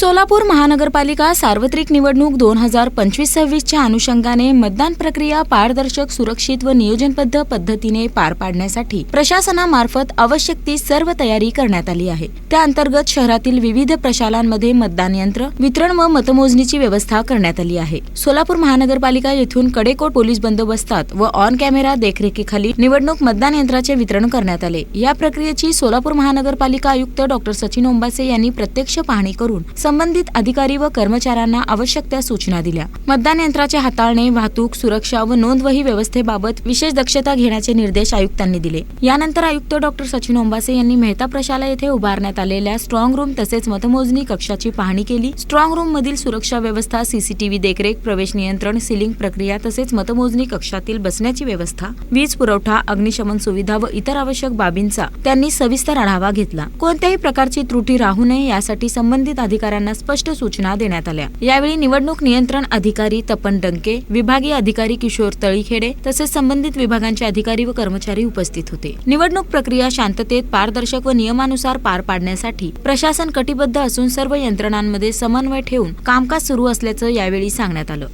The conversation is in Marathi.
सोलापूर महानगरपालिका सार्वत्रिक निवडणूक दोन हजार पंचवीस सव्वीसच्या अनुषंगाने मतदान प्रक्रिया पारदर्शक सुरक्षित व नियोजनबद्ध पद्धतीने पार पाडण्यासाठी प्रशासनामार्फत आवश्यक ती सर्व तयारी करण्यात आली आहे. त्याअंतर्गत शहरातील विविध प्रशालांमध्ये मतदान यंत्र वितरण व मतमोजणीची व्यवस्था करण्यात आली आहे. सोलापूर महानगरपालिका येथून कडेकोट पोलीस बंदोबस्तात व ऑन कॅमेरा देखरेखीखाली निवडणूक मतदान यंत्राचे वितरण करण्यात आले. या प्रक्रियेची सोलापूर महानगरपालिका आयुक्त डॉक्टर सचिन ओंबासे यांनी प्रत्यक्ष पाहणी करून संबंधित अधिकारी व कर्मचाऱ्यांना आवश्यक त्या सूचना दिल्या. मतदान यंत्राचे हाताळणे वाहतूक सुरक्षा व नोंदवही व्यवस्थेबाबत विशेष दक्षता घेण्याचे निर्देश आयुक्तांनी दिले. यानंतर आयुक्त डॉक्टर सचिन ओंबासे यांनी मेहता प्रशाला येथे उभारण्यात आलेल्या स्ट्रॉंग रूम तसेच मतमोजणी कक्षाची पाहणी केली. स्ट्रॉंग रूम मधील सुरक्षा व्यवस्था सीसीटीव्ही देखरेख प्रवेश नियंत्रण सिलिंग प्रक्रिया तसेच मतमोजणी कक्षातील बसण्याची व्यवस्था वीज पुरवठा अग्निशमन सुविधा व इतर आवश्यक बाबींचा त्यांनी सविस्तर आढावा घेतला. कोणत्याही प्रकारची त्रुटी राहू नये यासाठी संबंधित अधिकाऱ्यांना स्पष्ट सूचना देण्यात आल्या. यावेळी निवडणूक नियंत्रण अधिकारी तपन डंके विभागीय अधिकारी किशोर तळीखेडे तसेच संबंधित विभागांचे अधिकारी व कर्मचारी उपस्थित होते. निवडणूक प्रक्रिया शांततेत पारदर्शक व नियमानुसार पार पाडण्यासाठी प्रशासन कटिबद्ध असून सर्व यंत्रणांमध्ये समन्वय ठेवून कामकाज सुरू असल्याचं यावेळी सांगण्यात आलं.